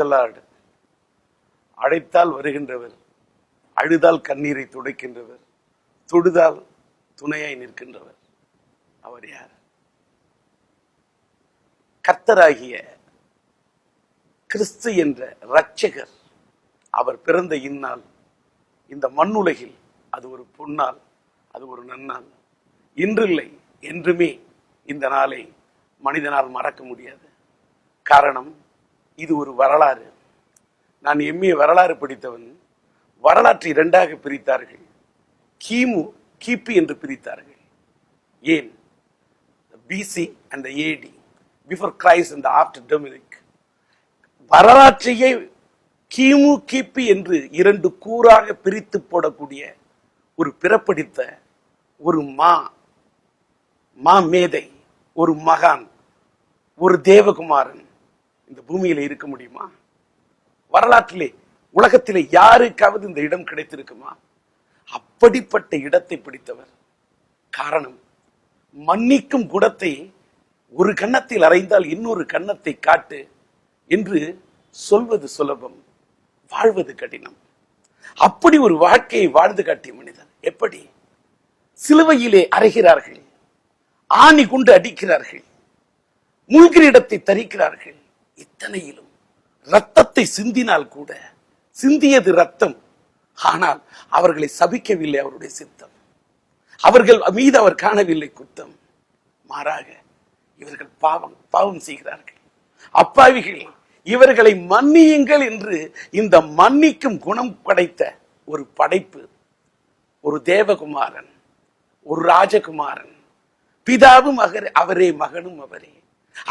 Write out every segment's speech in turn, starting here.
பிரைசலாடு அழைத்தால் வருகின்றவர் அழுதால் கண்ணீரை துடைக்கின்றவர் தொடுதால் துணையாய் நிற்கின்றவர். அவர் யார்? கர்த்தராகிய கிறிஸ்து என்ற இரட்சகர். அவர் பிறந்த இந்நாள் இந்த மண்ணுலகில் அது ஒரு பொன்னால் அது ஒரு நன்னால். இன்றில்லை என்றுமே இந்த நாளை மனிதனால் மறக்க முடியாது. காரணம் இது ஒரு வரலாறு. நான் எம்ஏ வரலாறு படித்தவன். வரலாற்றை இரண்டாக பிரித்தார்கள். கிமு கிபி என்று பிரித்தார்கள். ஏன்? BC and AD before Christ and after Domini வரலாற்றையே கிமு கிபி என்று இரண்டு கூறாக பிரித்து போடக்கூடிய ஒரு பிறப்படித்த ஒரு மா மா மேதை ஒரு மகான் ஒரு தேவகுமாரன். இந்த பூமியில இருக்க முடியுமா? வரலாற்றிலே உலகத்திலே யாருக்காவது இந்த இடம் கிடைத்திருக்குமா? அப்படிப்பட்ட இடத்தை பிடித்தவர். காரணம் மன்னிக்கும் குணத்தை ஒரு கன்னத்தில் அறைந்தால் இன்னொரு கன்னத்தை காட்டு என்று சொல்வது சுலபம் வாழ்வது கடினம். அப்படி ஒரு வாழ்க்கையை வாழ்ந்து காட்டிய மனிதன் எப்படி? சிலுவையிலே அறைகிறார்கள் ஆணி கொண்டு அடிக்கிறார்கள் முள்கிரீடத்தை தரிக்கிறார்கள் அத்தனையிலும் ரத்தத்தை சிந்தினால் கூட சிந்தியது ரத்தம். ஆனால் அவர்களை சபிக்கவில்லை அவருடைய சித்தம். அவர்கள் மீது அவர் காணவில்லை குத்தம். மாறாக இவர்கள் பாவம் பாவம் செய்கிறார்கள். அப்பாவிகள் இவர்களை மன்னியுங்கள் என்று இந்த மன்னிக்கும் குணம் படைத்த ஒரு படைப்பு ஒரு தேவகுமாரன் ஒரு ராஜகுமாரன். பிதாவும் அகர் அவரே மகனும் அவரே.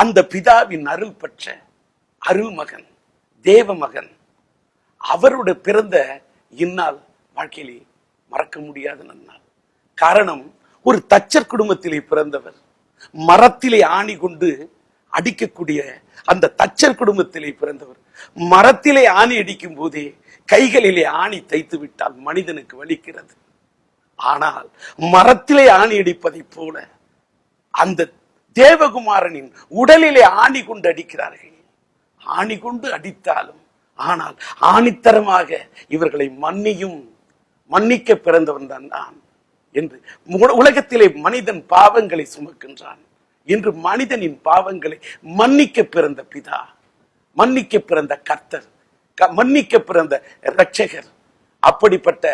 அந்த பிதாவின் அருள் பெற்ற அருள் மகன் தேவ மகன் அவருடைய பிறந்த இந்நாள் வாழ்க்கையிலே மறக்க முடியாத நன்னாள். காரணம் ஒரு தச்சர் குடும்பத்திலே பிறந்தவர். மரத்திலே ஆணி கொண்டு அடிக்கக்கூடிய அந்த தச்சர் குடும்பத்திலே பிறந்தவர். மரத்திலே ஆணி அடிக்கும் போதே கைகளிலே ஆணி தைத்து விட்டால் மனிதனுக்கு வலிக்கிறது. ஆனால் மரத்திலே ஆணி அடிப்பதைப் போல அந்த தேவகுமாரனின் உடலிலே ஆணி கொண்டு அடிக்கிறார்கள். ஆணி கொண்டு அடித்தாலும் ஆனால் ஆணித்தரமாக இவர்களை மன்னியும் மன்னிக்க பிறந்தவன் தான் நான் என்று உலகத்திலே மனிதன் பாவங்களை சுமக்கின்றான் இன்று மனிதனின் பாவங்களை மன்னிக்க பிறந்த பிதா மன்னிக்க பிறந்த கர்த்தர் க- மன்னிக்க பிறந்த இரட்சகர். அப்படிப்பட்ட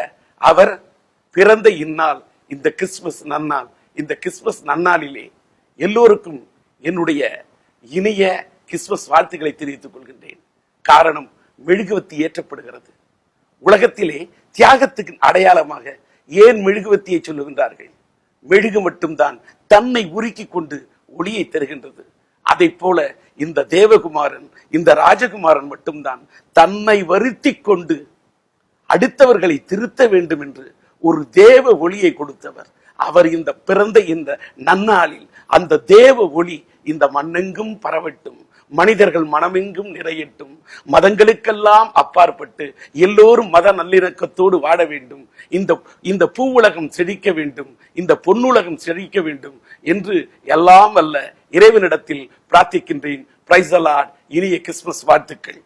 அவர் பிறந்த இந்நாள் இந்த கிறிஸ்துமஸ் நன்னாள் இந்த கிறிஸ்துமஸ் நன்னாளிலே எல்லோருக்கும் என்னுடைய இனிய கிறிஸ்துமஸ் வாழ்த்துக்களை தெரிவித்துக் கொள்கின்றேன். காரணம் மெழுகுவத்தி ஏற்றப்படுகிறது. உலகத்திலே தியாகத்துக்கு அடையாளமாக ஏன் மெழுகுவத்தியை சொல்லுகின்றார்கள்? மெழுகு மட்டும்தான் தன்னை உருக்கி கொண்டு ஒளியை தருகின்றது. அதை போல இந்த தேவகுமாரன் இந்த ராஜகுமாரன் மட்டும்தான் தன்னை வருத்தி கொண்டு அடுத்தவர்களை திருத்த வேண்டும் என்று ஒரு தேவ ஒளியை கொடுத்தவர். அவர் இந்த பிறந்த இந்த நன்னாளில் அந்த தேவ ஒளி இந்த மண்ணெங்கும் பரவட்டும். மனிதர்கள் மனமெங்கும் நிறையட்டும். மதங்களுக்கெல்லாம் அப்பாற்பட்டு எல்லோரும் மத நல்லிணக்கத்தோடு வாழ வேண்டும். இந்த இந்த பூவுலகம் செழிக்க வேண்டும். இந்த பொன்னுலகம் செழிக்க வேண்டும் என்று எல்லாம் அல்ல இறைவனிடத்தில் பிரார்த்திக்கின்றேன். பிரைசலாட் இனிய கிறிஸ்துமஸ் வாழ்த்துக்கள்.